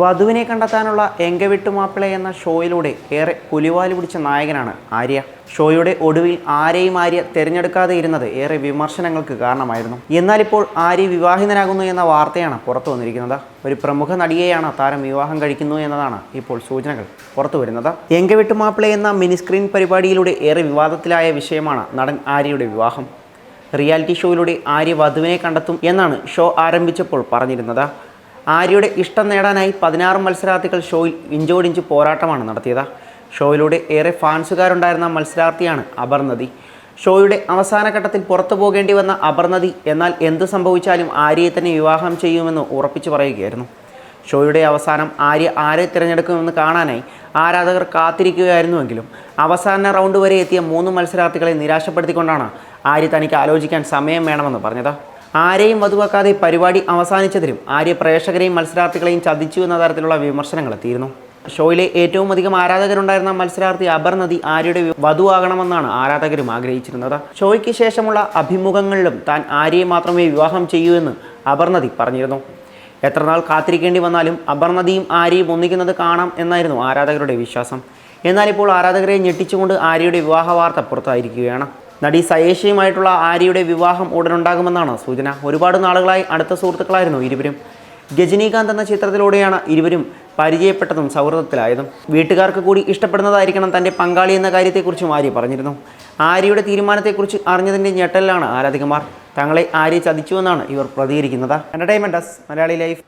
വധുവിനെ കണ്ടെത്താനുള്ള എങ്കവിട്ടു മാപ്പിള എന്ന ഷോയിലൂടെ ഏറെ പുലിവാലി പിടിച്ച നായകനാണ് ആര്യ. ഷോയുടെ ഒടുവിൽ ആരെയും ആര്യ തിരഞ്ഞെടുക്കാതെ ഇരുന്നത് ഏറെ വിമർശനങ്ങൾക്ക് കാരണമായിരുന്നു. എന്നാൽ ഇപ്പോൾ ആര്യ വിവാഹിതനാകുന്നു എന്ന വാർത്തയാണ് പുറത്തു വന്നിരിക്കുന്നത്. ഒരു പ്രമുഖ നടിയെയാണ് താരം വിവാഹം കഴിക്കുന്നു എന്നതാണ് ഇപ്പോൾ സൂചനകൾ പുറത്തു വരുന്നത്. എങ്കവിട്ടു മാപ്പിള എന്ന മിനിസ്ക്രീൻ പരിപാടിയിലൂടെ ഏറെ വിവാദത്തിലായ വിഷയമാണ് നടൻ ആര്യയുടെ വിവാഹം. റിയാലിറ്റി ഷോയിലൂടെ ആര്യ വധുവിനെ കണ്ടെത്തും എന്നാണ് ഷോ ആരംഭിച്ചപ്പോൾ പറഞ്ഞിരുന്നത്. ആര്യയുടെ ഇഷ്ടം നേടാനായി പതിനാറ് മത്സരാർത്ഥികൾ ഷോയിൽ ഇഞ്ചോടിഞ്ച് പോരാട്ടമാണ് നടത്തിയത്. ഷോയിലൂടെ ഏറെ ഫാൻസുകാരുണ്ടായിരുന്ന മത്സരാർത്ഥിയാണ് അപർനദി ഷോയുടെ അവസാന ഘട്ടത്തിൽ പുറത്തു പോകേണ്ടി വന്ന അപർനദി എന്നാൽ എന്ത് സംഭവിച്ചാലും ആര്യയെ തന്നെ വിവാഹം ചെയ്യുമെന്ന് ഉറപ്പിച്ചു പറയുകയായിരുന്നു. ഷോയുടെ അവസാനം ആര്യ ആരെ തിരഞ്ഞെടുക്കുമെന്ന് കാണാനായി ആരാധകർ കാത്തിരിക്കുകയായിരുന്നുവെങ്കിലും അവസാന റൗണ്ട് വരെ എത്തിയ മൂന്ന് മത്സരാർത്ഥികളെ നിരാശപ്പെടുത്തിക്കൊണ്ടാണ് ആര്യ തനിക്ക് ആലോചിക്കാൻ സമയം വേണമെന്ന് പറഞ്ഞത്. ആരെയും വധുവാക്കാതെ പരിപാടി അവസാനിച്ചതിലും ആര്യ പ്രേക്ഷകരെയും മത്സരാർത്ഥികളെയും ചതിച്ചു എന്ന തരത്തിലുള്ള വിമർശനങ്ങൾ എത്തിയിരുന്നു. ഷോയിലെ ഏറ്റവും അധികം ആരാധകരുണ്ടായിരുന്ന മത്സരാർത്ഥി അപർനദി ആര്യയുടെ വധുവാകണമെന്നാണ് ആരാധകരും ആഗ്രഹിച്ചിരുന്നത്. ഷോയ്ക്ക് ശേഷമുള്ള അഭിമുഖങ്ങളിലും താൻ ആര്യയെ മാത്രമേ വിവാഹം ചെയ്യൂ എന്ന് അപർനദി പറഞ്ഞിരുന്നു. എത്ര നാൾ കാത്തിരിക്കേണ്ടി വന്നാലും അപർനദിയും ആര്യയും ഒന്നിക്കുന്നത് കാണാം എന്നായിരുന്നു ആരാധകരുടെ വിശ്വാസം. എന്നാൽ ഇപ്പോൾ ആരാധകരെ ഞെട്ടിച്ചുകൊണ്ട് ആര്യയുടെ വിവാഹ വാർത്ത പുറത്തായിരിക്കുകയാണ്. നടി സയേഷയുമായിട്ടുള്ള ആര്യയുടെ വിവാഹം ഉടനുണ്ടാകുമെന്നാണ് സൂചന. ഒരുപാട് നാളുകളായി അടുത്ത സുഹൃത്തുക്കളായിരുന്നു ഇരുവരും. ഗജനീകാന്ത് എന്ന ചിത്രത്തിലൂടെയാണ് ഇരുവരും പരിചയപ്പെട്ടതും സൗഹൃദത്തിലായതും. വീട്ടുകാർക്ക് കൂടി ഇഷ്ടപ്പെടുന്നതായിരിക്കണം തന്റെ പങ്കാളി എന്ന കാര്യത്തെക്കുറിച്ചും ആര്യ പറഞ്ഞിരുന്നു. ആര്യയുടെ തീരുമാനത്തെക്കുറിച്ച് അറിഞ്ഞതിന്റെ ഞെട്ടലിലാണ് ആരാധികമാർ. തങ്ങളെ ആര്യ ചതിച്ചുവെന്നാണ് ഇവർ പ്രതികരിക്കുന്നത്. Entertainments Malayali life.